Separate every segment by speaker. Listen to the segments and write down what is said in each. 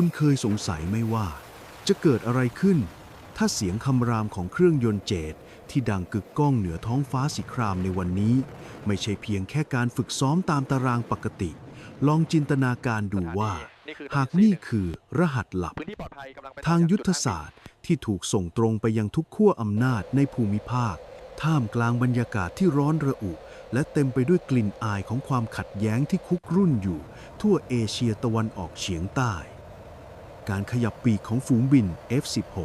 Speaker 1: คุณเคยสงสัยไหมว่า จะเกิดอะไรขึ้น ถ้าเสียงคำรามของเครื่องยนต์เจตที่ดังกึกก้องเหนือท้องฟ้าสีครามในวันนี้ ไม่ใช่เพียงแค่การฝึกซ้อมตามตารางปกติ ลองจินตนาการดูว่า หากนี่คือรหัสลับ
Speaker 2: ทา
Speaker 1: งยุทธศาสตร์ที่ถูกส่งตรงไปยังทุกขั้วอำนาจในภูมิภาค ท่ามกลางบรรยากาศที่ร้อนระอุ และเต็มไปด้วยกลิ่นอายของความขัดแย้งที่คุกรุ่นอยู่ ทั่วเอเชียตะวันออกเฉียงใต้ การขยับปีกของฝูงบิน F-16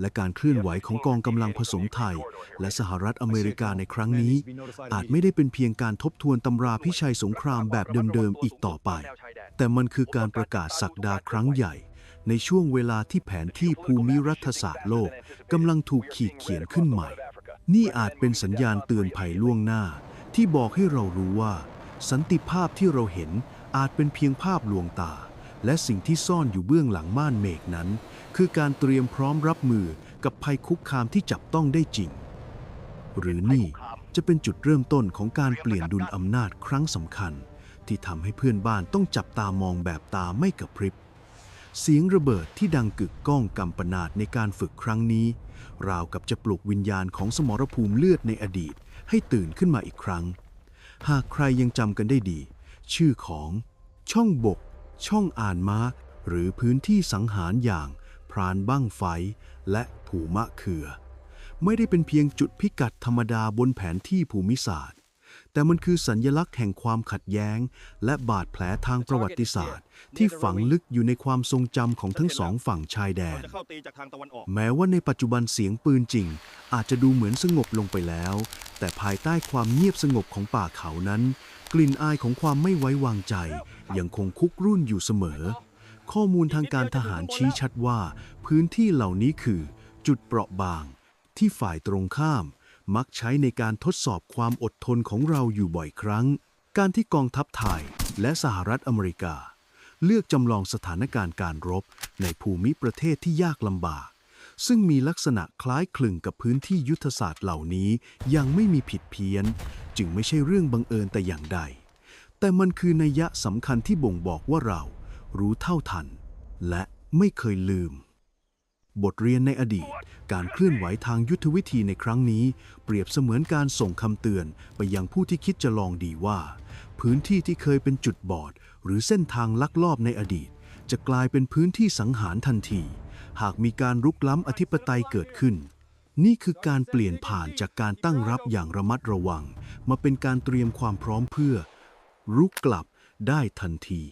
Speaker 1: และการเคลื่อนไหวของกองกำลังผสมไทย และสหรัฐอเมริกาในครั้งนี้ อาจไม่ได้เป็นเพียงการทบทวนตำราพิชัยสงครามแบบเดิมๆอีกต่อไป แต่มันคือการประกาศศักดาครั้งใหญ่ ในช่วงเวลาที่แผนที่ภูมิรัฐศาสตร์โลกกำลังถูกขีดเขียนขึ้นใหม่ นี่อาจเป็นสัญญาณเตือนภัยล่วงหน้า ที่บอกให้เรารู้ว่า สันติภาพที่เราเห็นอาจเป็นเพียงภาพลวงตา และสิ่งที่ซ่อนอยู่เบื้องหลังม่านเมฆนั้น คือการเตรียมพร้อมรับมือกับภัยคุกคามที่จับต้องได้จริง หรือนี่จะเป็นจุดเริ่มต้นของการเปลี่ยนดุลอำนาจครั้งสำคัญ ที่ทำให้เพื่อนบ้านต้องจับตามองแบบตาไม่กระพริบ เสียงระเบิดที่ดังกึกก้องกำปนาดในการฝึกครั้งนี้ ราวกับจะปลุกวิญญาณของสมรภูมิเลือดในอดีต ให้ตื่นขึ้นมาอีกครั้ง หากใครยังจำกันได้ดี ชื่อของช่องบก ช่องอ่านม้า หรือพื้นที่สังหารอย่างพรานบ้างไฟ และผูมะเขือ ไม่ได้เป็นเพียงจุดพิกัดธรรมดาบนแผนที่ภูมิศาสตร์ แต่มันคือสัญญลักษณ์แห่งความขัดแย้ง และบาดแผลทางประวัติศาสตร์ ที่ฝังลึกอยู่ในความทรงจำของทั้งสองฝั่งชายแดน แม้ว่าในปัจจุบันเสียงปืนจริง อาจจะดูเหมือนสงบลงไปแล้ว แต่ภายใต้ความเงียบสงบของป่าเขานั้น กลิ่นอายของความไม่ไว้วางใจ ยังคงคุกรุ่นอยู่เสมอ ข้อมูลทางการทหารชี้ชัดว่า พื้นที่เหล่านี้คือ จุดเปราะบาง ที่ฝ่ายตรงข้าม มักใช้ในการทดสอบความอดทนของเราอยู่บ่อยครั้ง การที่กองทัพไทยและสหรัฐอเมริกา เลือกจำลองสถานการณ์การรบในภูมิประเทศที่ยากลำบาก ซึ่งมีลักษณะคล้ายคลึงกับพื้นที่ยุทธศาสตร์เหล่านี้ยังไม่มีผิดเพี้ยน จึงไม่ใช่เรื่องบังเอิญแต่อย่างใด แต่มันคือนัยยะสำคัญที่บ่งบอกว่าเรา รู้เท่าทัน และไม่เคยลืม บทเรียนในอดีต การเคลื่อนไหวทางยุทธวิธีในครั้งนี้ เปรียบเสมือนการส่งคำเตือนไปยังผู้ที่คิดจะลองดีว่า พื้นที่ที่เคยเป็นจุดบอด หรือเส้นทางลักลอบในอดีต จะกลายเป็นพื้นที่สังหารทันที หากมีการรุกล้ำอธิปไตยเกิดขึ้น นี่คือการเปลี่ยนผ่านจากการตั้งรับอย่างระมัดระวัง มาเป็นการเตรียมความพร้อมเพื่อ รุกกลับได้ทันที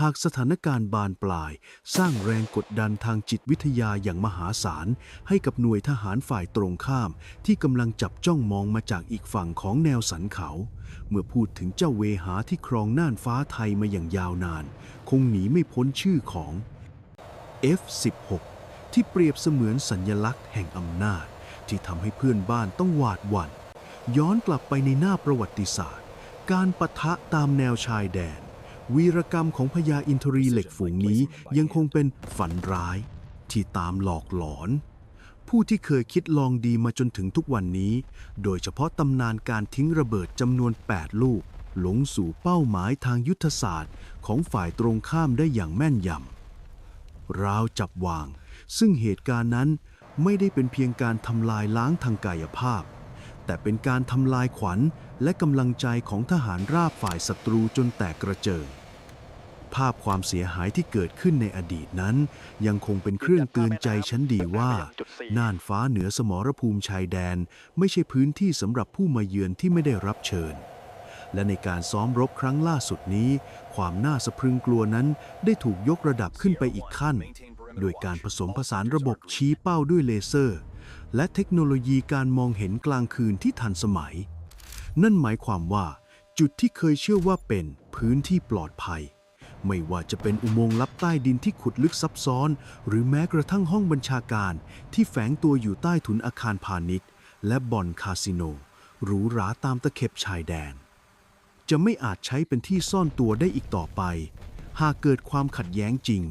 Speaker 1: หากสถานการณ์บานปลาย สร้างแรงกดดันทางจิตวิทยาอย่างมหาศาล ให้กับหน่วยทหารฝ่ายตรงข้าม ที่กำลังจับจ้องมองมาจากอีกฝั่งของแนวสันเขา เมื่อพูดถึงเจ้าเวหาที่ครองน่านฟ้าไทยมาอย่างยาวนาน คงหนีไม่พ้นชื่อของ F16 ที่เปรียบเสมือนสัญญลักษณ์แห่งอำนาจ ที่ทำให้เพื่อนบ้านต้องหวาดหวั่น ย้อนกลับไปในหน้าประวัติศาสตร์ การปะทะตามแนวชายแดน วีรกรรมของพญาอินทรีเหล็กฝูงนี้ยังคงเป็นฝันร้าย ที่ตามหลอกหลอน ผู้ที่เคยคิดลองดีมาจนถึงทุกวันนี้ โดยเฉพาะตำนานการทิ้งระเบิดจำนวน 8 ลูกหลงสู่เป้าหมายทางยุทธศาสตร์ของฝ่ายตรงข้ามได้อย่างแม่นยำ ราวจับวาง ซึ่งเหตุการณ์นั้นไม่ได้เป็นเพียงการทำลายล้างทางกายภาพ แต่เป็นการทำลายขวัญและกำลังใจของทหารราบฝ่ายศัตรูจนแตกกระเจิง ภาพความเสียหายที่เกิดขึ้นในอดีตนั้น ยังคงเป็นเครื่องเตือนใจชั้นดีว่า น่านฟ้าเหนือสมรภูมิชายแดน ไม่ใช่พื้นที่สำหรับผู้มาเยือนที่ไม่ได้รับเชิญ และในการซ้อมรบครั้งล่าสุดนี้ ความน่าสะพรึงกลัวนั้นได้ถูกยกระดับขึ้นไปอีกขั้น โดยการผสมผสานระบบชี้เป้าด้วยเลเซอร์ และเทคโนโลยีการมองเห็นกลางคืนที่ทันสมัย นั่นหมายความว่า จุดที่เคยเชื่อว่าเป็นพื้นที่ปลอดภัยไม่ว่าจะเป็นอุโมงค์ลับใต้ดินที่ขุดลึกซับซ้อน หรือแม้กระทั่งห้องบัญชาการ ที่แฝงตัวอยู่ใต้ถุนอาคารพาณิชย์ และบ่อนคาสิโนหรูหราตามตะเข็บชายแดน จะไม่อาจใช้เป็นที่ซ่อนตัวได้อีกต่อไป หากเกิดความขัดแย้งจริง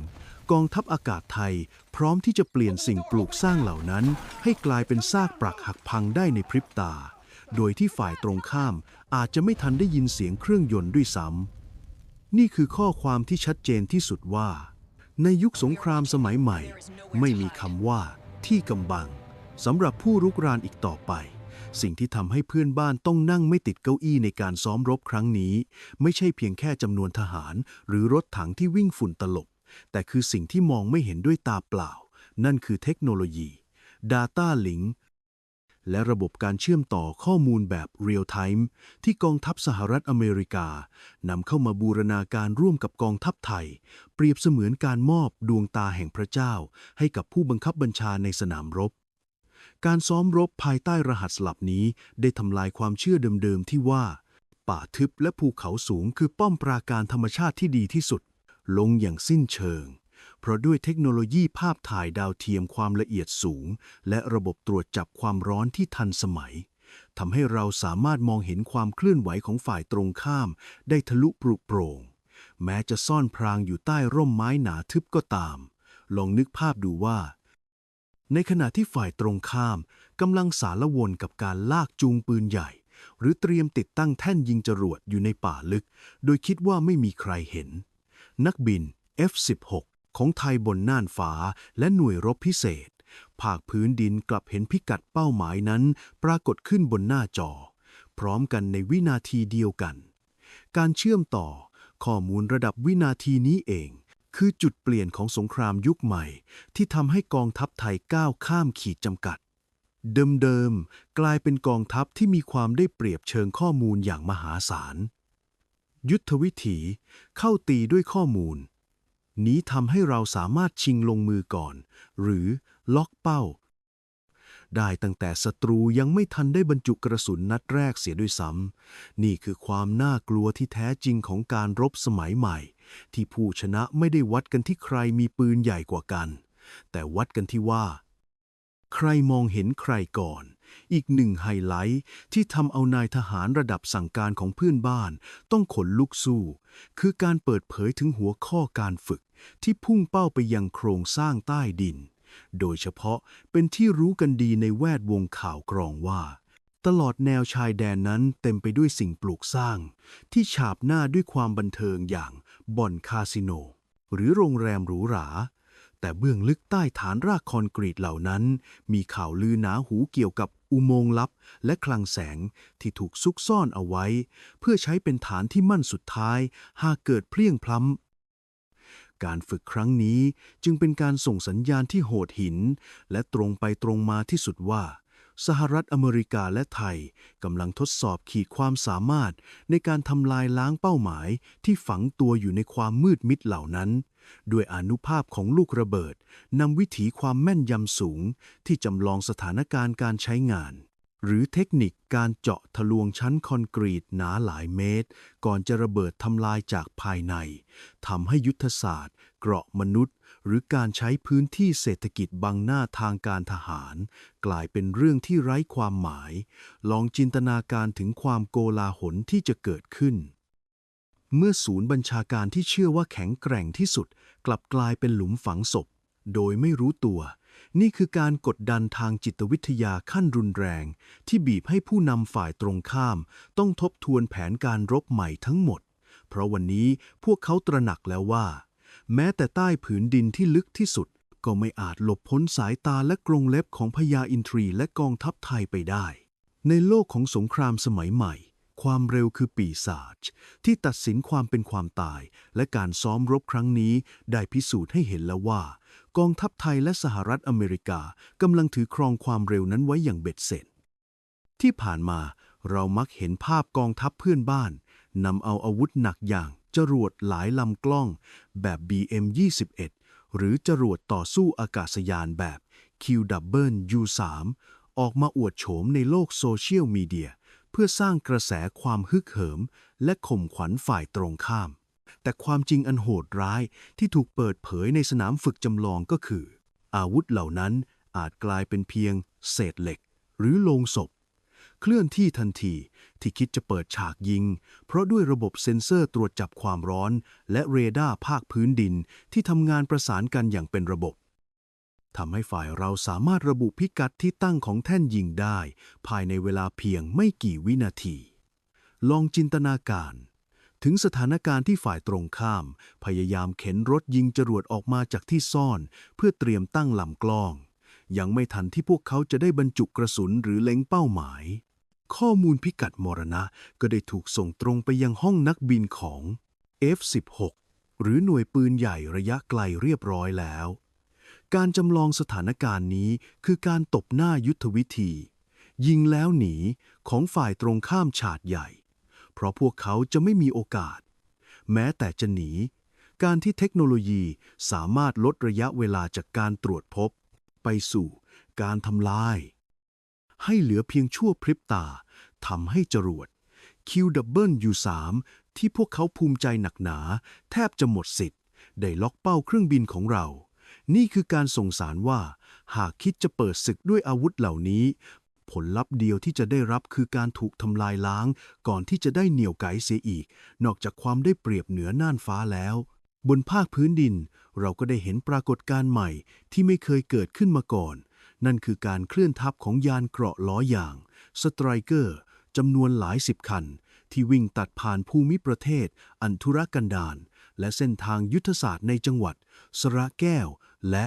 Speaker 1: กองทัพอากาศไทยพร้อมที่จะเปลี่ยนสิ่งปลูกสร้างเหล่านั้น ให้กลายเป็นซากปรักหักพังได้ในพริบตา โดยที่ฝ่ายตรงข้ามอาจจะไม่ทันได้ยินเสียงเครื่องยนต์ด้วยซ้ำนี่คือข้อความที่ชัดเจนที่สุดว่า ในยุคสงครามสมัยใหม่ ไม่มีคำว่าที่กำบังสำหรับผู้รุกรานอีกต่อไป สิ่งที่ทำให้เพื่อนบ้านต้องนั่งไม่ติดเก้าอี้ในการซ้อมรบครั้งนี้ ไม่ใช่เพียงแค่จำนวนทหาร หรือรถถังที่วิ่งฝุ่นตลบ แต่คือสิ่งที่มองไม่เห็นด้วยตาเปล่า นั่นคือเทคโนโลยี Data Link และระบบการเชื่อมต่อข้อมูลแบบ Real Time ที่กองทัพสหรัฐอเมริกานำเข้ามาบูรณาการร่วมกับกองทัพไทย เปรียบเสมือนการมอบดวงตาแห่งพระเจ้า ให้กับผู้บังคับบัญชาในสนามรบ การซ้อมรบภายใต้รหัสลับนี้ได้ทำลายความเชื่อเดิมๆที่ว่า ป่าทึบและภูเขาสูงคือป้อมปราการธรรมชาติที่ดีที่สุด ลงอย่างสิ้นเชิง เพราะด้วยเทคโนโลยีภาพถ่ายดาวเทียมความละเอียดสูง และระบบตรวจจับความร้อนที่ทันสมัยทำให้เราสามารถมองเห็นความเคลื่อนไหวของฝ่ายตรงข้าม ได้ทะลุปรุโปร่งแม้จะซ่อนพรางอยู่ใต้ร่มไม้หนาทึบก็ตาม ลองนึกภาพดูว่า ในขณะที่ฝ่ายตรงข้ามกำลังสารวนกับการลากจูงปืนใหญ่ หรือเตรียมติดตั้งแท่นยิงจรวดอยู่ในป่าลึก โดยคิดว่าไม่มีใครเห็น นักบิน F-16 ของไทยบนน่านฟ้าและหน่วยรบพิเศษ ภาคพื้นดินกลับเห็นพิกัดเป้าหมายนั้น ปรากฏขึ้นบนหน้าจอ พร้อมกันในวินาทีเดียวกัน การเชื่อมต่อข้อมูลระดับวินาทีนี้เอง คือจุดเปลี่ยนของสงครามยุคใหม่ ที่ทำให้กองทัพไทยก้าวข้ามขีดจำกัด เดิมๆ กลายเป็นกองทัพที่มีความได้เปรียบเชิงข้อมูลอย่างมหาศาล ยุทธวิถีเข้าตีด้วยข้อมูล นี้ทำให้เราสามารถชิงลงมือก่อน หรือล็อกเป้า ได้ตั้งแต่ศัตรูยังไม่ทันได้บรรจุกระสุนนัดแรกเสียด้วยซ้ำนี่คือความน่ากลัวที่แท้จริงของการรบสมัยใหม่ ที่ผู้ชนะไม่ได้วัดกันที่ใครมีปืนใหญ่กว่ากัน แต่วัดกันที่ว่า ใครมองเห็นใครก่อน อีกหนึ่งไฮไลท์ที่ทำเอานายทหารระดับสั่งการของเพื่อนบ้านต้องขนลุกสู้ คือการเปิดเผยถึงหัวข้อการฝึก ที่พุ่งเป้าไปยังโครงสร้างใต้ดิน โดยเฉพาะเป็นที่รู้กันดีในแวดวงข่าวกรองว่าตลอดแนวชายแดนนั้นเต็มไปด้วยสิ่งปลูกสร้าง ที่ฉาบหน้าด้วยความบันเทิงอย่าง บ่อนคาสิโน หรือโรงแรมหรูหรา แต่เบื้องลึกใต้ฐานรากคอนกรีตเหล่านั้น มีข่าวลือหนาหูเกี่ยวกับอุโมงค์ลับ และคลังแสงที่ถูกซุกซ่อนเอาไว้ เพื่อใช้เป็นฐานที่มั่นสุดท้าย หากเกิดเพลียงพล้ำการฝึกครั้งนี้จึงเป็นการส่งสัญญาณที่โหดหิน และตรงไปตรงมาที่สุดว่า สหรัฐอเมริกาและไทยกำลังทดสอบขีดความสามารถในการทำลายล้างเป้าหมายที่ฝังตัวอยู่ในความมืดมิดเหล่านั้น ด้วยอนุภาพของลูกระเบิดนำวิถีความแม่นยำสูงที่จำลองสถานการณ์การใช้งาน หรือเทคนิคการเจาะทะลวงชั้นคอนกรีตหนาหลายเมตร ก่อนจะระเบิดทำลายจากภายในทำให้ยุทธศาสตร์ เกราะมนุษย์ หรือการใช้พื้นที่เศรษฐกิจบังหน้าทางการทหาร กลายเป็นเรื่องที่ไร้ความหมาย ลองจินตนาการถึงความโกลาหลที่จะเกิดขึ้น เมื่อศูนย์บัญชาการที่เชื่อว่าแข็งแกร่งที่สุด กลับกลายเป็นหลุมฝังศพ โดยไม่รู้ตัว นี่คือการกดดันทางจิตวิทยาขั้นรุนแรง ที่บีบให้ผู้นำฝ่ายตรงข้าม ต้องทบทวนแผนการรบใหม่ทั้งหมด เพราะวันนี้พวกเขาตระหนักแล้วว่า แม้แต่ใต้ผืนดินที่ลึกที่สุด ก็ไม่อาจหลบพ้นสายตาและกรงเล็บของพญาอินทรีและกองทัพไทยไปได้ ในโลกของสงครามสมัยใหม่ ความเร็วคือปีศาจที่ตัดสินความเป็นความตาย และการซ้อมรบครั้งนี้ได้พิสูจน์ให้เห็นแล้วว่า กองทัพไทยและสหรัฐอเมริกากำลังถือครองความเร็วนั้นไว้อย่างเบ็ดเสร็จ ที่ผ่านมาเรามักเห็นภาพกองทัพเพื่อนบ้านนำเอาอาวุธหนักอย่าง จรวดหลายลำกล้องแบบ BM-21 หรือจรวดต่อสู้อากาศยานแบบ QW-U3 ออกมาอวดโฉมในโลกโซเชียลมีเดีย เพื่อสร้างกระแสความฮึกเหิม และข่มขวัญฝ่ายตรงข้าม แต่ความจริงอันโหดร้ายที่ถูกเปิดเผยในสนามฝึกจำลองก็คือ อาวุธเหล่านั้นอาจกลายเป็นเพียงเศษเหล็ก หรือโลงศพ เคลื่อนที่ทันที ที่คิดจะเปิดฉากยิง เพราะด้วยระบบเซ็นเซอร์ตรวจจับความร้อน และเรดาร์ภาคพื้นดินที่ทำงานประสานกันอย่างเป็นระบบทำให้ฝ่ายเราสามารถระบุพิกัดที่ตั้งของแท่นยิงได้ ภายในเวลาเพียงไม่กี่วินาที ลองจินตนาการ ถึงสถานการณ์ที่ฝ่ายตรงข้าม พยายามเข็นรถยิงจรวดออกมาจากที่ซ่อน เพื่อเตรียมตั้งลำกล้อง ยังไม่ทันที่พวกเขาจะได้บรรจุกระสุนหรือเล็งเป้าหมาย ข้อมูลพิกัดมรณะก็ได้ถูกส่งตรงไปยังห้องนักบินของ F-16 หรือหน่วยปืนใหญ่ระยะไกลเรียบร้อยแล้ว การจำลองสถานการณ์นี้คือการตบหน้ายุทธวิธี ยิงแล้วหนีของฝ่ายตรงข้ามฉาดใหญ่ เพราะพวกเขาจะไม่มีโอกาส แม้แต่จะหนี การที่เทคโนโลยีสามารถลดระยะเวลาจากการตรวจพบ ไปสู่การทำลาย ให้เหลือเพียงชั่วพริบตาทำให้จรวด QW3 ที่พวกเขาภูมิใจหนักหนา แทบจะหมดสิทธิ์ ได้ล็อกเป้าเครื่องบินของเรา นี่คือการส่งสารว่า หากคิดจะเปิดศึกด้วยอาวุธเหล่านี้ ผลลัพธ์เดียวที่จะได้รับคือการถูกทำลายล้าง ก่อนที่จะได้เหนี่ยวไกเสียอีก นอกจากความได้เปรียบเหนือน่านฟ้าแล้ว บนภาคพื้นดิน เราก็ได้เห็นปรากฏการณ์ใหม่ที่ไม่เคยเกิดขึ้นมาก่อน นั่นคือการเคลื่อนทัพของยานเกราะล้ออย่างสไตรเกอร์จำนวนหลายสิบคัน ที่วิ่งตัดผ่านภูมิประเทศ อันธุรกันดารและเส้นทางยุทธศาสตร์ในจังหวัด สระแก้ว และ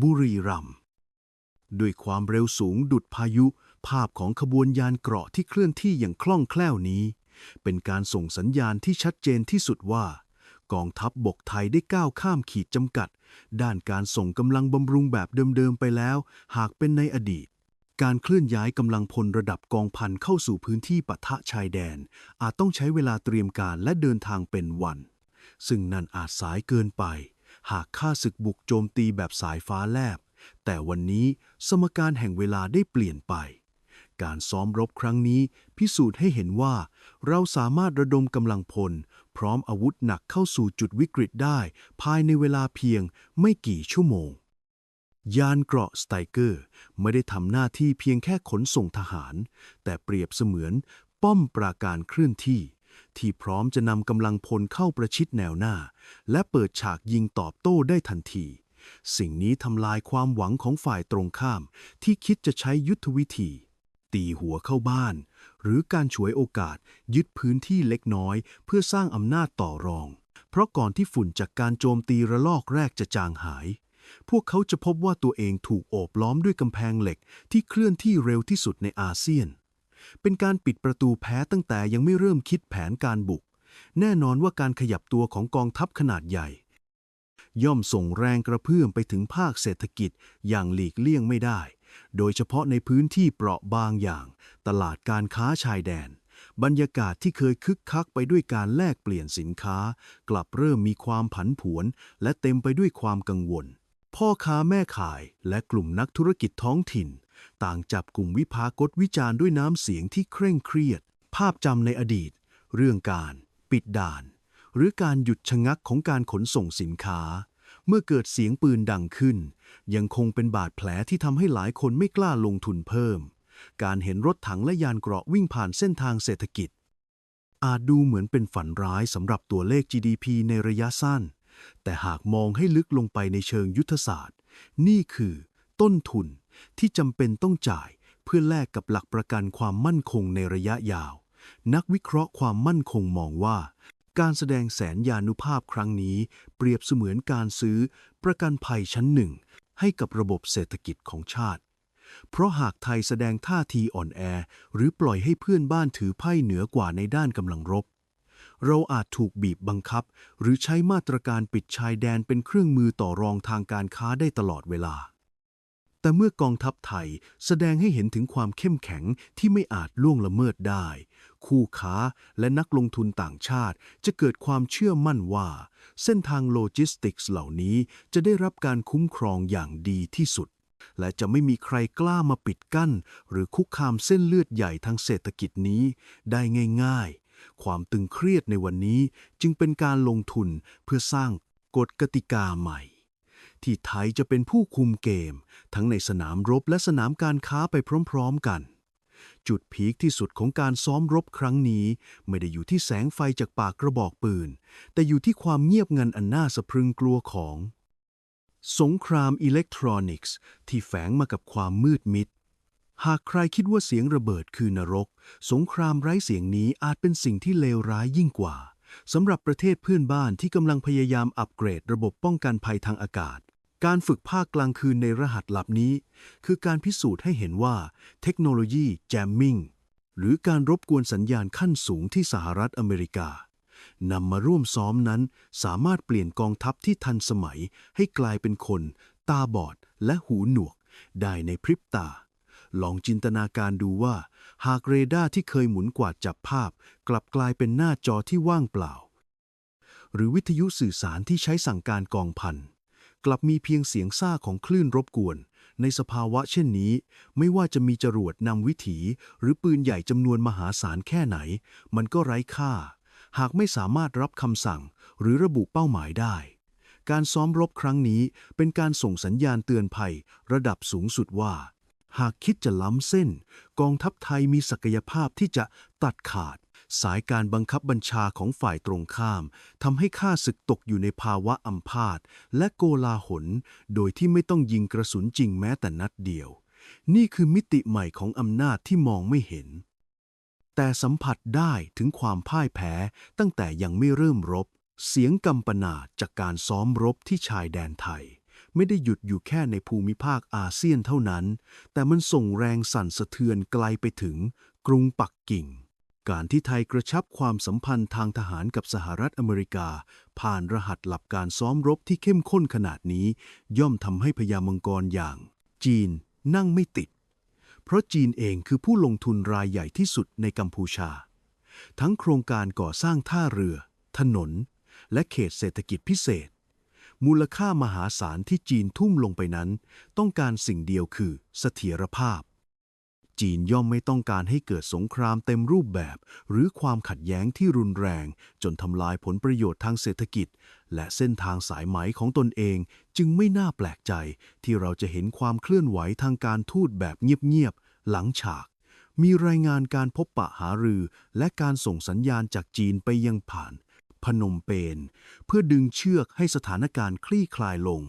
Speaker 1: บุรีรัมย์ด้วยความเร็วสูงดุดพายุ ภาพของขบวนยานเกราะที่เคลื่อนที่อย่างคล่องแคล่วนี้ เป็นการส่งสัญญาณที่ชัดเจนที่สุดว่า กองทัพบบกไทยได้ก้าวข้ามขีดจำกัด ด้านการส่งกำลังบำรุงแบบเดิมๆไปแล้ว หากเป็นในอดีต การเคลื่อนย้ายกำลังพลระดับกองพันเข้าสู่พื้นที่ปะทะชายแดน อาจต้องใช้เวลาเตรียมการและเดินทางเป็นวัน ซึ่งนั่นอาจสายเกินไป หากข้าศึกบุกโจมตีแบบสายฟ้าแลบ แต่วันนี้สมการแห่งเวลาได้เปลี่ยนไปการซ้อมรบครั้งนี้พิสูจน์ให้เห็นว่า เราสามารถระดมกำลังพล พร้อมอาวุธหนักเข้าสู่จุดวิกฤตได้ ภายในเวลาเพียงไม่กี่ชั่วโมง ยานเกราะสไตเกอร์ไม่ได้ทำหน้าที่เพียงแค่ขนส่งทหาร แต่เปรียบเสมือนป้อมปราการเคลื่อนที่ ที่พร้อมจะนำกำลังพลเข้าประชิดแนวหน้า และเปิดฉากยิงตอบโต้ได้ทันที สิ่งนี้ทำลายความหวังของฝ่ายตรงข้าม ที่คิดจะใช้ยุทธวิธี ตีหัวเข้าบ้าน หรือการฉวยโอกาสยึดพื้นที่เล็กน้อย เพื่อสร้างอำนาจต่อรอง เพราะก่อนที่ฝุ่นจากการโจมตีระลอกแรกจะจางหาย พวกเขาจะพบว่าตัวเองถูกโอบล้อมด้วยกำแพงเหล็กที่เคลื่อนที่เร็วที่สุดในอาเซียน เป็นการปิดประตูแพ้ตั้งแต่ยังไม่เริ่มคิดแผนการบุก แน่นอนว่าการขยับตัวของกองทัพขนาดใหญ่ย่อมส่งแรงกระเพื่อมไปถึงภาคเศรษฐกิจอย่างหลีกเลี่ยงไม่ได้ โดยเฉพาะในพื้นที่เปราะบางอย่าง ตลาดการค้าชายแดน บรรยากาศที่เคยคึกคักไปด้วยการแลกเปลี่ยนสินค้า กลับเริ่มมีความผันผวน และเต็มไปด้วยความกังวล พ่อค้าแม่ขายและกลุ่มนักธุรกิจท้องถิ่น ต่างจับกลุ่มวิพากษ์วิจารณ์ด้วยน้ำเสียงที่เคร่งเครียด ภาพจำในอดีต เรื่องการ ปิดด่าน หรือการหยุดชะงักของการขนส่งสินค้า เมื่อเกิดเสียงปืนดังขึ้น ยังคงเป็นบาดแผลที่ทำให้หลายคนไม่กล้าลงทุนเพิ่ม การเห็นรถถังและยานเกราะวิ่งผ่านเส้นทางเศรษฐกิจ อาจดูเหมือนเป็นฝันร้ายสำหรับตัวเลข GDP ในระยะสั้น แต่หากมองให้ลึกลงไปในเชิงยุทธศาสตร์ นี่คือ ต้นทุนที่จำเป็นต้องจ่ายเพื่อแลกกับหลักประกันความมั่นคงในระยะยาว นักวิเคราะห์ความมั่นคงมองว่า การแสดงแสนยานุภาพครั้งนี้ เปรียบเสมือนการซื้อประกันภัยชั้นหนึ่ง ให้กับระบบเศรษฐกิจของชาติ เพราะหากไทยแสดงท่าทีอ่อนแอ หรือปล่อยให้เพื่อนบ้านถือไพ่เหนือกว่าในด้านกำลังรบ เราอาจถูกบีบบังคับ หรือใช้มาตรการปิดชายแดนเป็นเครื่องมือต่อรองทางการค้าได้ตลอดเวลา แต่เมื่อกองทัพไทยแสดงให้เห็นถึงความเข้มแข็งที่ไม่อาจล่วงละเมิดได้ คู่ค้า และนักลงทุนต่างชาติ จะเกิดความเชื่อมั่นว่า เส้นทางโลจิสติกส์เหล่านี้จะได้รับการคุ้มครองอย่างดีที่สุด และจะไม่มีใครกล้ามาปิดกั้น หรือคุกคามเส้นเลือดใหญ่ทางเศรษฐกิจนี้ได้ง่าย ๆ ความตึงเครียดในวันนี้จึงเป็นการลงทุนเพื่อสร้างกฎกติกาใหม่ที่ไทยจะเป็นผู้คุมเกม ทั้งในสนามรบและสนามการค้าไปพร้อม ๆ กัน จุดพีคที่สุดของการซ้อมรบครั้งนี้ ไม่ได้อยู่ที่แสงไฟจากปากกระบอกปืน แต่อยู่ที่ความเงียบงันอันน่าสะพรึงกลัวของ สงครามอิเล็กทรอนิกส์ ที่แฝงมากับความมืดมิด หากใครคิดว่าเสียงระเบิดคือนรก สงครามไร้เสียงนี้อาจเป็นสิ่งที่เลวร้ายยิ่งกว่าสำหรับประเทศเพื่อนบ้านที่กำลังพยายามอัปเกรดระบบป้องกันภัยทางอากาศ การฝึกภาคกลางคืนในรหัสลับนี้ คือการพิสูจน์ให้เห็นว่า เทคโนโลยีแจมมิงหรือการรบกวนสัญญาณขั้นสูงที่สหรัฐอเมริกานำมาร่วมซ้อมนั้นสามารถเปลี่ยนกองทัพที่ทันสมัยให้กลายเป็นคน ตาบอดและหูหนวก ได้ในพริบตา ลองจินตนาการดูว่า หากเรดาร์ที่เคยหมุนกวาดจับภาพ กลับกลายเป็นหน้าจอที่ว่างเปล่า หรือวิทยุสื่อสารที่ใช้สั่งการกองพัน กลับมีเพียงเสียงซ่าของคลื่นรบกวน ในสภาวะเช่นนี้ ไม่ว่าจะมีจรวดนำวิถี หรือปืนใหญ่จำนวนมหาศาลแค่ไหน มันก็ไร้ค่า หากไม่สามารถรับคำสั่ง หรือระบุเป้าหมายได้ การซ้อมรบครั้งนี้เป็นการส่งสัญญาณเตือนภัย ระดับสูงสุดว่า หากคิดจะล้ำเส้น กองทัพไทยมีศักยภาพที่จะตัดขาด สายการบังคับบัญชาของฝ่ายตรงข้ามทำให้ข้าศึกตกอยู่ในภาวะอัมพาตและโกลาหล โดยที่ไม่ต้องยิงกระสุนจริงแม้แต่นัดเดียว นี่คือมิติใหม่ของอำนาจที่มองไม่เห็น แต่สัมผัสได้ถึงความพ่ายแพ้ตั้งแต่ยังไม่เริ่มรบ เสียงกำปนาจากการซ้อมรบที่ชายแดนไทยไม่ได้หยุดอยู่แค่ในภูมิภาคอาเซียนเท่านั้น แต่มันส่งแรงสั่นสะเทือนไกลไปถึงกรุงปักกิ่ง การที่ไทยกระชับความสัมพันธ์ทางทหารกับสหรัฐอเมริกา ผ่านรหัสหลับการซ้อมรบที่เข้มข้นขนาดนี้ ย่อมทำให้พญามังกรอย่าง จีนนั่งไม่ติด เพราะจีนเองคือผู้ลงทุนรายใหญ่ที่สุดในกัมพูชา ทั้งโครงการก่อสร้างท่าเรือ ถนน และเขตเศรษฐกิจพิเศษ มูลค่ามหาศาลที่จีนทุ่มลงไปนั้น ต้องการสิ่งเดียวคือเสถียรภาพ จีนย่อมไม่ต้องการให้เกิดสงครามเต็มรูปแบบ หรือความขัดแย้งที่รุนแรง จนทำลายผลประโยชน์ทางเศรษฐกิจ และเส้นทางสายไหมของตนเอง จึงไม่น่าแปลกใจ ที่เราจะเห็นความเคลื่อนไหวทางการทูตแบบเงียบๆหลังฉากมีรายงานการพบปะหารือและการส่งสัญญาณจากจีนไปยังผ่าน พนมเปญเพื่อดึงเชือกให้สถานการณ์คลี่คลายลง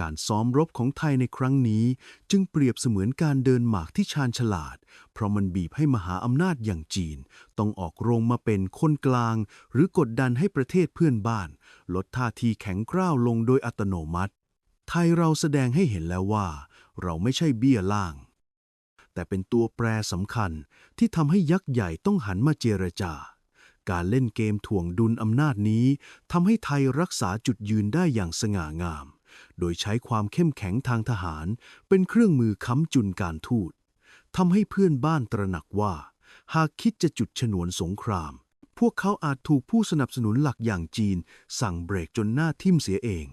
Speaker 1: การซ้อมรบของไทยในครั้งนี้ จึงเปรียบเสมือนการเดินหมากที่ชาญฉลาด เพราะมันบีบให้มหาอำนาจอย่างจีน ต้องออกโรงมาเป็นคนกลาง หรือกดดันให้ประเทศเพื่อนบ้าน ลดท่าทีแข็งกร้าวลงโดยอัตโนมัติ ไทยเราแสดงให้เห็นแล้วว่า เราไม่ใช่เบี้ยล่าง แต่เป็นตัวแปรสำคัญที่ทำให้ยักษ์ใหญ่ต้องหันมาเจรจาการเล่นเกมถ่วงดุลอำนาจนี้ทำให้ไทยรักษาจุดยืนได้อย่างสง่างาม โดยใช้ความเข้มแข็งทางทหาร เป็นเครื่องมือค้ำจุนการทูตทำให้เพื่อนบ้านตระหนักว่า หากคิดจะจุดฉนวนสงคราม พวกเขาอาจถูกผู้สนับสนุนหลักอย่างจีน สั่งเบรกจนหน้าทิ่มเสียเอง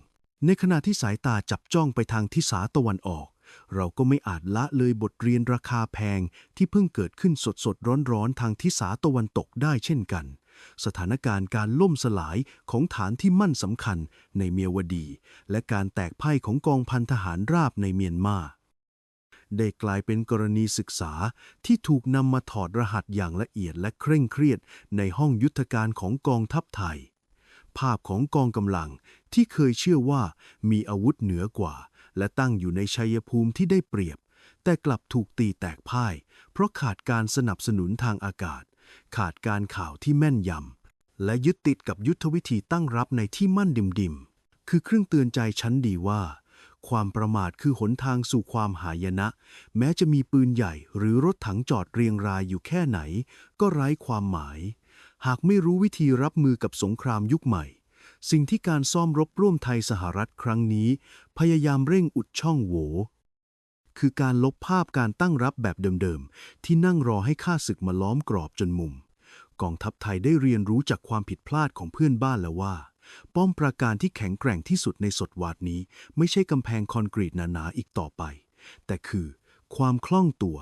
Speaker 1: ในขณะที่สายตาจับจ้องไปทางทิศาตะวันออก เราก็ไม่อาจละเลยบทเรียนราคาแพงที่เพิ่งเกิดขึ้นสดสดร้อนร้อนๆทางทิศาตะวันตกได้เช่นกัน สถานการณ์การล่มสลายของฐานที่มั่นสำคัญในเมียวดี และการแตกพ่ายของกองพันทหารราบในเมียนมาได้กลายเป็นกรณีศึกษาที่ถูกนำมาถอดรหัสอย่างละเอียดและเคร่งเครียดในห้องยุทธการของกองทัพไทย ภาพของกองกำลังที่เคยเชื่อว่ามีอาวุธเหนือกว่า และตั้งอยู่ในชัยภูมิที่ได้เปรียบ แต่กลับถูกตีแตกพ่าย เพราะขาดการสนับสนุนทางอากาศ ขาดการข่าวที่แม่นยำ และยึดติดกับยุทธวิธีตั้งรับในที่มั่นดิมดิมๆ คือเครื่องเตือนใจชั้นดีว่า ความประมาทคือหนทางสู่ความหายนะ แม้จะมีปืนใหญ่หรือรถถังจอดเรียงรายอยู่แค่ไหน ก็ไร้ความหมาย หากไม่รู้วิธีรับมือกับสงครามยุคใหม่ สิ่งที่การซ่อมรบร่วมไทยสหรัฐครั้งนี้ พยายามเร่งอุดช่องโหว่ คือการลบภาพการตั้งรับแบบเดิมๆ ที่นั่งรอให้ข้าศึกมาล้อมกรอบจนมุม กองทัพไทยได้เรียนรู้จากความผิดพลาดของเพื่อนบ้านแล้วว่า ป้อมปราการที่แข็งแกร่งที่สุดในสดวาดนี้ ไม่ใช่กำแพงคอนกรีตหนาๆอีกต่อไป แต่คือ ความคล่องตัว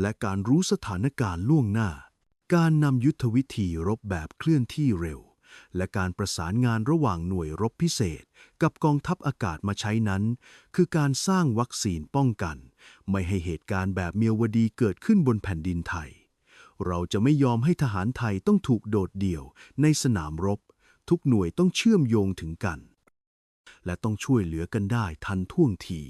Speaker 1: และการรู้สถานการณ์ล่วงหน้า การนำยุทธวิธีรบแบบเคลื่อนที่เร็ว และการประสานงานระหว่างหน่วยรบพิเศษ กับกองทัพอากาศมาใช้นั้น คือการสร้างวัคซีนป้องกัน ไม่ให้เหตุการณ์แบบเมียวดีเกิดขึ้นบนแผ่นดินไทย เราจะไม่ยอมให้ทหารไทยต้องถูกโดดเดี่ยวในสนามรบ ทุกหน่วยต้องเชื่อมโยงถึงกัน และต้องช่วยเหลือกันได้ทันท่วงที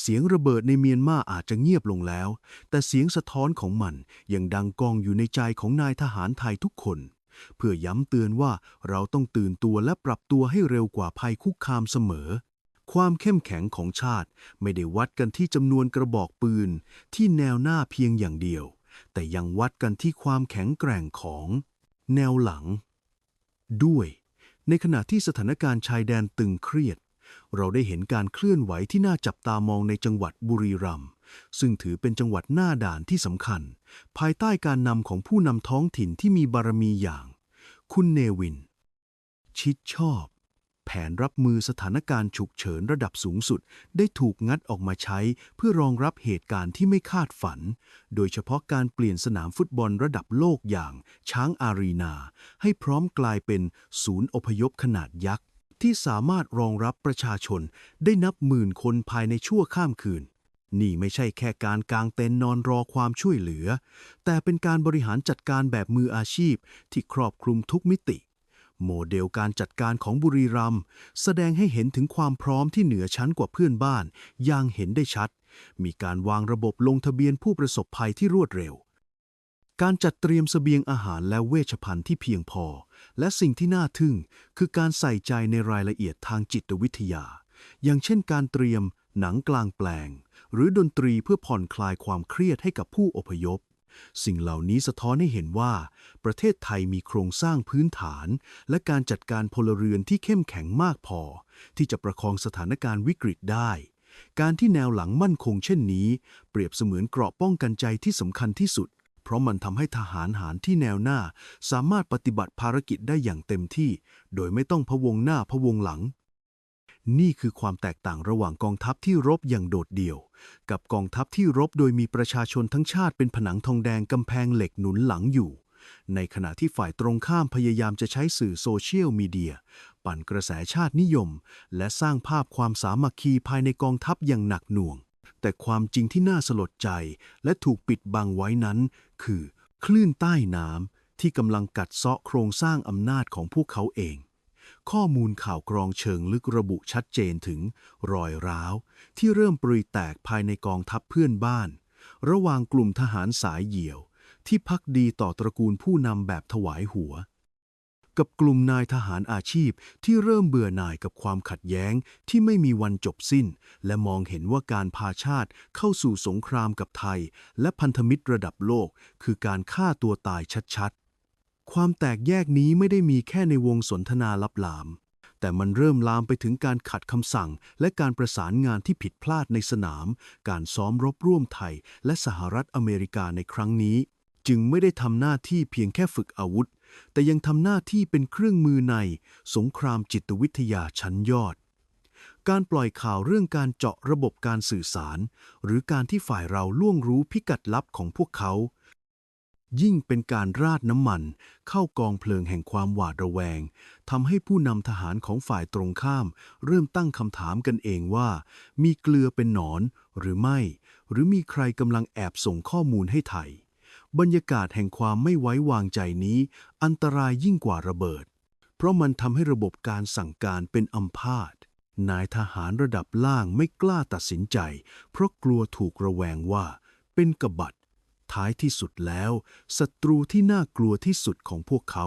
Speaker 1: เสียงระเบิดในเมียนมาอาจจะเงียบลงแล้ว แต่เสียงสะท้อนของมันยังดังกองอยู่ในใจของนายทหารไทยทุกคน เพื่อย้ำเตือนว่าเราต้องตื่นตัวและปรับตัวให้เร็วกว่าภัยคุกคามเสมอ ความเข้มแข็งของชาติไม่ได้วัดกันที่จำนวนกระบอกปืน ที่แนวหน้าเพียงอย่างเดียว แต่ยังวัดกันที่ความแข็งแกร่งของ แนวหลัง ด้วย ในขณะที่สถานการณ์ชายแดนตึงเครียด เราได้เห็นการเคลื่อนไหวที่น่าจับตามองในจังหวัดบุรีรัมย์ซึ่งถือเป็นจังหวัดหน้าด่านที่สำคัญ ภายใต้การนำของผู้นำท้องถิ่นที่มีบารมีอย่าง คุณเนวิน ชิดชอบ แผนรับมือสถานการณ์ฉุกเฉินระดับสูงสุด ได้ถูกงัดออกมาใช้เพื่อรองรับเหตุการณ์ที่ไม่คาดฝัน โดยเฉพาะการเปลี่ยนสนามฟุตบอลระดับโลกอย่างช้างอารีนา ให้พร้อมกลายเป็นศูนย์อพยพขนาดยักษ์ที่สามารถรองรับประชาชนได้นับหมื่นคนภายในชั่วข้ามคืน นี่ไม่ใช่แค่การกางเต็นท์นอนรอความช่วยเหลือ แต่เป็นการบริหารจัดการแบบมืออาชีพที่ครอบคลุมทุกมิติ โมเดลการจัดการของบุรีรัมย์แสดงให้เห็นถึงความพร้อมที่เหนือชั้นกว่าเพื่อนบ้าน อย่างเห็นได้ชัด มีการวางระบบลงทะเบียนผู้ประสบภัยที่รวดเร็ว การจัดเตรียมเสบียงอาหารและเวชภัณฑ์ที่เพียงพอ และสิ่งที่น่าทึ่ง คือการใส่ใจในรายละเอียดทางจิตวิทยา อย่างเช่น การเตรียม หนังกลางแปลง หรือดนตรีเพื่อผ่อนคลายความเครียดให้กับผู้อพยพ สิ่งเหล่านี้สะท้อนให้เห็นว่า ประเทศไทยมีโครงสร้างพื้นฐาน และการจัดการพลเรือนที่เข้มแข็งมากพอ ที่จะประคองสถานการณ์วิกฤตได้ การที่แนวหลังมั่นคงเช่นนี้ เปรียบเสมือนเกราะป้องกันใจที่สำคัญที่สุดเพราะมันทำให้ทหารหารที่แนวหน้า สามารถปฏิบัติภารกิจได้อย่างเต็มที่ โดยไม่ต้องพะวงหน้าพะวงหลัง นี่คือความแตกต่างระหว่างกองทัพที่รบอย่างโดดเดี่ยว กับกองทัพที่รบโดยมีประชาชนทั้งชาติเป็นผนังทองแดงกำแพงเหล็กหนุนหลังอยู่ ในขณะที่ฝ่ายตรงข้ามพยายามจะใช้สื่อโซเชียลมีเดีย ปั่นกระแสชาตินิยม และสร้างภาพความสามัคคีภายในกองทัพอย่างหนักหน่วง แต่ความจริงที่น่าสลดใจ และถูกปิดบังไว้นั้น คือ คลื่นใต้น้ำที่กำลังกัดเซาะโครงสร้างอำนาจของพวกเขาเอง ข้อมูลข่าวกรองเชิงลึกระบุชัดเจนถึงรอยร้าว ที่เริ่มปริแตกภายในกองทัพเพื่อนบ้าน ระหว่างกลุ่มทหารสายเหี่ยว ที่พักดีต่อตระกูลผู้นำแบบถวายหัว กับกลุ่มนายทหารอาชีพที่เริ่มเบื่อหน่ายกับความขัดแย้งที่ไม่มีวันจบสิ้น และมองเห็นว่าการพาชาติเข้าสู่สงครามกับไทย และพันธมิตรระดับโลก คือการฆ่าตัวตายชัดๆ ความแตกแยกนี้ไม่ได้มีแค่ในวงสนทนาลับหลาม แต่มันเริ่มลามไปถึงการขัดคำสั่ง และการประสานงานที่ผิดพลาดในสนาม การซ้อมรบร่วมไทย และสหรัฐอเมริกาในครั้งนี้ จึงไม่ได้ทำหน้าที่เพียงแค่ฝึกอาวุธ แต่ยังทำหน้าที่เป็นเครื่องมือใน สงครามจิตวิทยาชั้นยอด การปล่อยข่าวเรื่องการเจาะระบบการสื่อสาร หรือการที่ฝ่ายเราล่วงรู้พิกัดลับของพวกเขา ยิ่งเป็นการราดน้ำมัน เข้ากองเพลิงแห่งความหวาดระแวงทำให้ผู้นำทหารของฝ่ายตรงข้าม เริ่มตั้งคำถามกันเองว่า มีเกลือเป็นหนอนหรือไม่ หรือมีใครกำลังแอบส่งข้อมูลให้ไทย บรรยากาศแห่งความไม่ไว้วางใจนี้ อันตรายยิ่งกว่าระเบิด เพราะมันทำให้ระบบการสั่งการเป็นอัมพาตนายทหารระดับล่างไม่กล้าตัดสินใจ เพราะกลัวถูกระแวงว่าเป็นกบฏ ท้ายที่สุดแล้วศัตรูที่น่ากลัวที่สุดของพวกเขา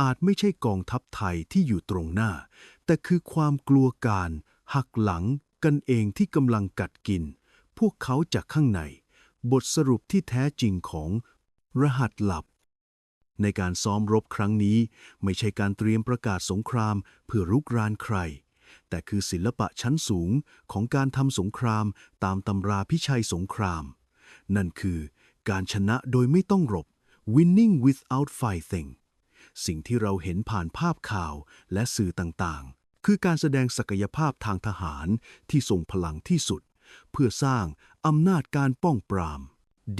Speaker 1: อาจไม่ใช่กองทัพไทยที่อยู่ตรงหน้า แต่คือความกลัวการ หักหลังกันเองที่กำลังกัดกิน พวกเขาจากข้างใน บทสรุปที่แท้จริงของ รหัสลับ ในการซ้อมรบครั้งนี้ ไม่ใช่การเตรียมประกาศสงครามเพื่อรุกรานใคร แต่คือศิลปะชั้นสูงของการทำสงครามตามตำราพิชัยสงคราม นั่นคือ การชนะโดยไม่ต้องรบ winning without fighting สิ่งที่เราเห็นผ่านภาพข่าวและสื่อต่างๆ คือการแสดงศักยภาพทางทหารที่ทรงพลังที่สุด เพื่อสร้างอำนาจการป้องปราม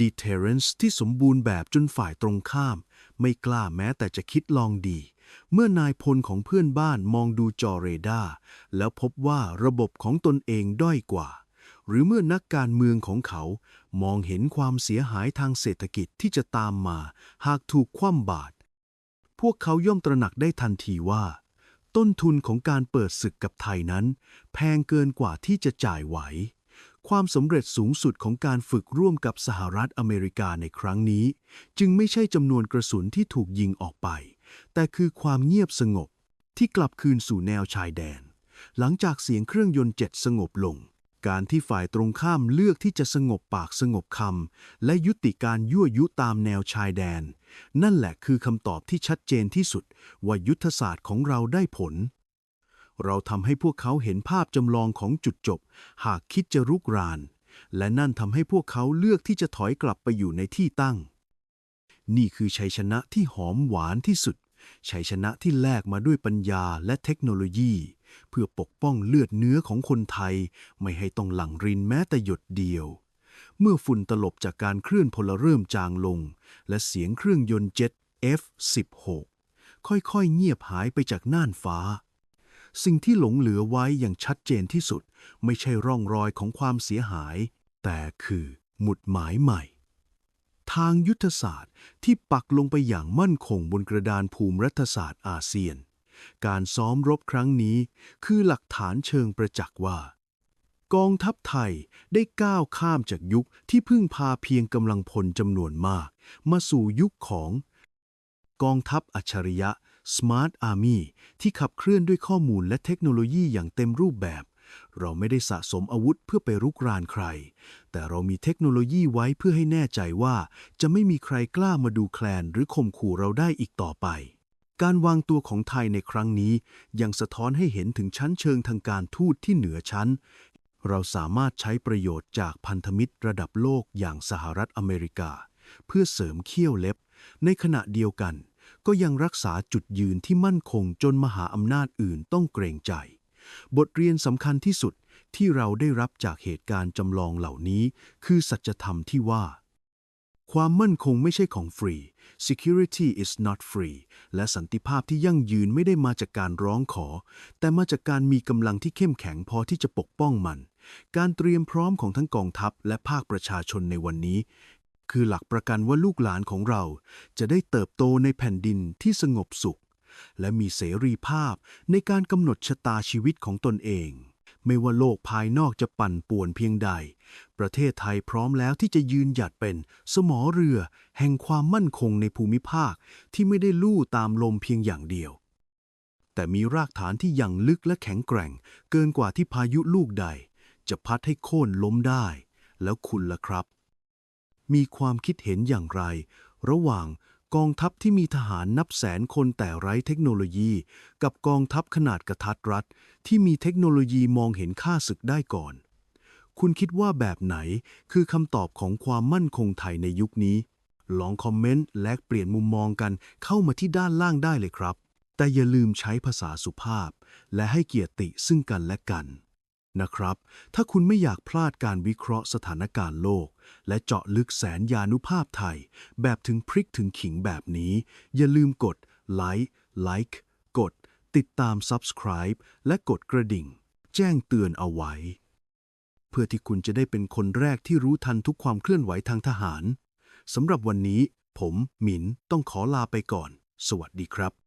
Speaker 1: deterrence ที่สมบูรณ์แบบจนฝ่ายตรงข้าม ไม่กล้าแม้แต่จะคิดลองดี เมื่อนายพลของเพื่อนบ้านมองดูจอเรดาร์แล้วพบว่าระบบของตนเองด้อยกว่า หรือเมื่อนักการเมืองของเขา มองเห็นความเสียหายทางเศรษฐกิจที่จะตามมา หากถูกคว่ำบาตรพวกเขาย่อมตระหนักได้ทันทีว่า ต้นทุนของการเปิดศึกกับไทยนั้น แพงเกินกว่าที่จะจ่ายไหว ความสำเร็จสูงสุดของการฝึกร่วมกับสหรัฐอเมริกาในครั้งนี้ จึงไม่ใช่จำนวนกระสุนที่ถูกยิงออกไป แต่คือความเงียบสงบที่กลับคืนสู่แนวชายแดน หลังจากเสียงเครื่องยนต์เจ็ตสงบลง การที่ฝ่ายตรงข้ามเลือกที่จะสงบปากสงบคำและยุติการยั่วยุตามแนวชายแดน นั่นแหละคือคำตอบที่ชัดเจนที่สุด ว่ายุทธศาสตร์ของเราได้ผล เราทำให้พวกเขาเห็นภาพจำลองของจุดจบ หากคิดจะรุกราน และนั่นทำให้พวกเขาเลือกที่จะถอยกลับไปอยู่ในที่ตั้ง นี่คือชัยชนะที่หอมหวานที่สุดชัยชนะที่แลกมาด้วยปัญญาและเทคโนโลยี เพื่อปกป้องเลือดเนื้อของคนไทย ไม่ให้ต้องหลั่งรินแม้แต่หยดเดียว เมื่อฝุ่นตลบจากการเคลื่อนพลเริ่มจางลง และเสียงเครื่องยนต์เจ็ต F-16 ค่อยๆ เงียบหายไปจากน่านฟ้า สิ่งที่หลงเหลือไว้อย่างชัดเจนที่สุด ไม่ใช่ร่องรอยของความเสียหาย แต่คือหมุดหมายใหม่ ทางยุทธศาสตร์ที่ปักลงไปอย่างมั่นคงบนกระดานภูมิรัฐศาสตร์อาเซียน การซ้อมรบครั้งนี้คือหลักฐานเชิงประจักษ์ว่า กองทัพไทยได้ก้าวข้ามจากยุคที่พึ่งพาเพียงกำลังพลจำนวนมาก มาสู่ยุคของ กองทัพอัจฉริยะ Smart Army ที่ขับเคลื่อนด้วยข้อมูลและเทคโนโลยีอย่างเต็มรูปแบบ เราไม่ได้สะสมอาวุธเพื่อไปรุกรานใคร แต่เรามีเทคโนโลยีไว้เพื่อให้แน่ใจว่า จะไม่มีใครกล้ามาดูแคลนหรือข่มขู่เราได้อีกต่อไป การวางตัวของไทยในครั้งนี้ยังสะท้อนให้เห็นถึงชั้นเชิงทางการทูตที่เหนือชั้น เราสามารถใช้ประโยชน์จากพันธมิตรระดับโลกอย่างสหรัฐอเมริกา เพื่อเสริมเขี้ยวเล็บ ในขณะเดียวกัน ก็ยังรักษาจุดยืนที่มั่นคงจนมหาอำนาจอื่นต้องเกรงใจ บทเรียนสำคัญที่สุดที่เราได้รับจากเหตุการณ์จำลองเหล่านี้ คือสัจธรรมที่ว่า ความมั่นคงไม่ใช่ของฟรี security is not free และสันติภาพที่ยั่งยืนไม่ได้มาจากการร้องขอ แต่มาจากการมีกำลังที่เข้มแข็งพอที่จะปกป้องมัน การเตรียมพร้อมของทั้งกองทัพและภาคประชาชนในวันนี้ คือหลักประกันว่าลูกหลานของเรา จะได้เติบโตในแผ่นดินที่สงบสุข และมีเสรีภาพในการกำหนดชะตาชีวิตของตนเอง ไม่ว่าโลกภายนอกจะปั่นป่วนเพียงใด ประเทศไทยพร้อมแล้วที่จะยืนหยัดเป็น สมอเรือ แห่งความมั่นคงในภูมิภาคที่ไม่ได้ลู่ตามลมเพียงอย่างเดียว แต่มีรากฐานที่ยังลึกและแข็งแกร่ง เกินกว่าที่พายุลูกใด จะพัดให้โค่นล้มได้ แล้วคุณล่ะครับ มีความคิดเห็นอย่างไร ระหว่างกองทัพที่มีทหารนับแสนคนแต่ไร้เทคโนโลยี กับกองทัพขนาดกระทัดรัดที่มีเทคโนโลยีมองเห็นค่าศึกได้ก่อน คุณคิดว่าแบบไหนคือคำตอบของความมั่นคงไทยในยุคนี้ ลองคอมเมนต์และเปลี่ยนมุมมองกันเข้ามาที่ด้านล่างได้เลยครับ แต่อย่าลืมใช้ภาษาสุภาพ และให้เกียรติซึ่งกันและกันนะครับ ถ้าคุณไม่อยากพลาดการวิเคราะห์สถานการณ์โลก และเจาะลึกแสนยานุภาพไทย แบบถึงพริกถึงขิงแบบนี้ อย่าลืมกดไลค์ไลค์กด ติดตาม Subscribe และกดกระดิ่ง แจ้งเตือนเอาไว้ เพื่อที่คุณจะได้เป็นคนแรกที่รู้ทันทุกความเคลื่อนไหวทางทหารสำหรับวันนี้ ผมหมินต้องขอลาไปก่อน สวัสดีครับ